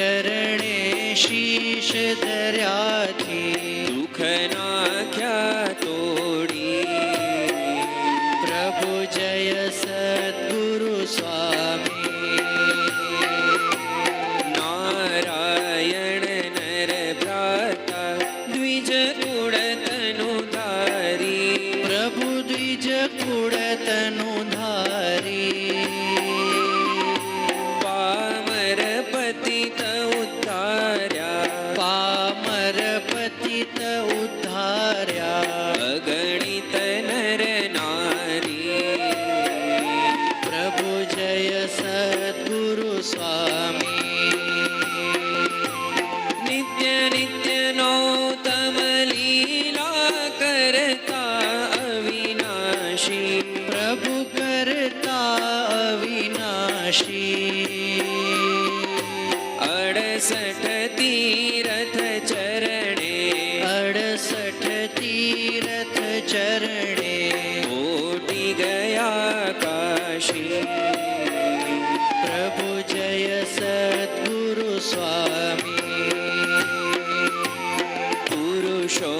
ચરણે શીશ ધર્યા तीरथ चरणे। कोटि गया काशी। प्रभु जय सद्गुरु स्वामी। पुरुषो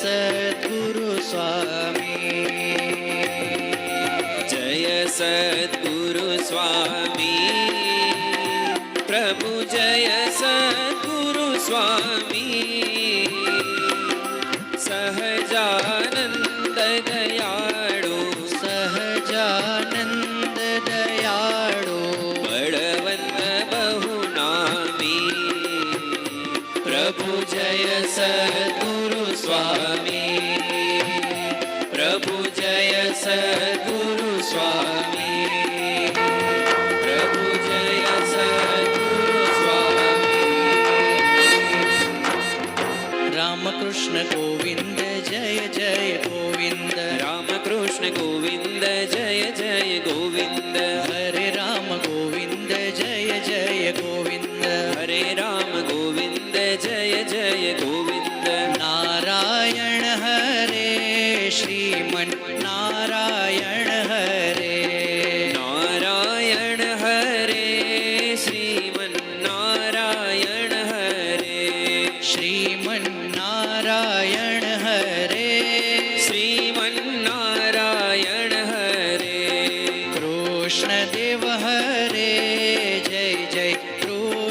सद्गुरु स्वामी जय सद्गुरु स्वामी प्रभु जय सद् પ્રભુ જય સદગુરુ સ્વામી પ્રભુ જય સદગુરુ સ્વામી રામકૃષ્ણ ગોવિંદ જય જય ગોવિંદ રામકૃષ્ણ ગોવિંદ જય જય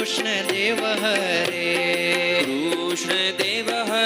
कृष्ण देव हरे। कृष्ण देव हरे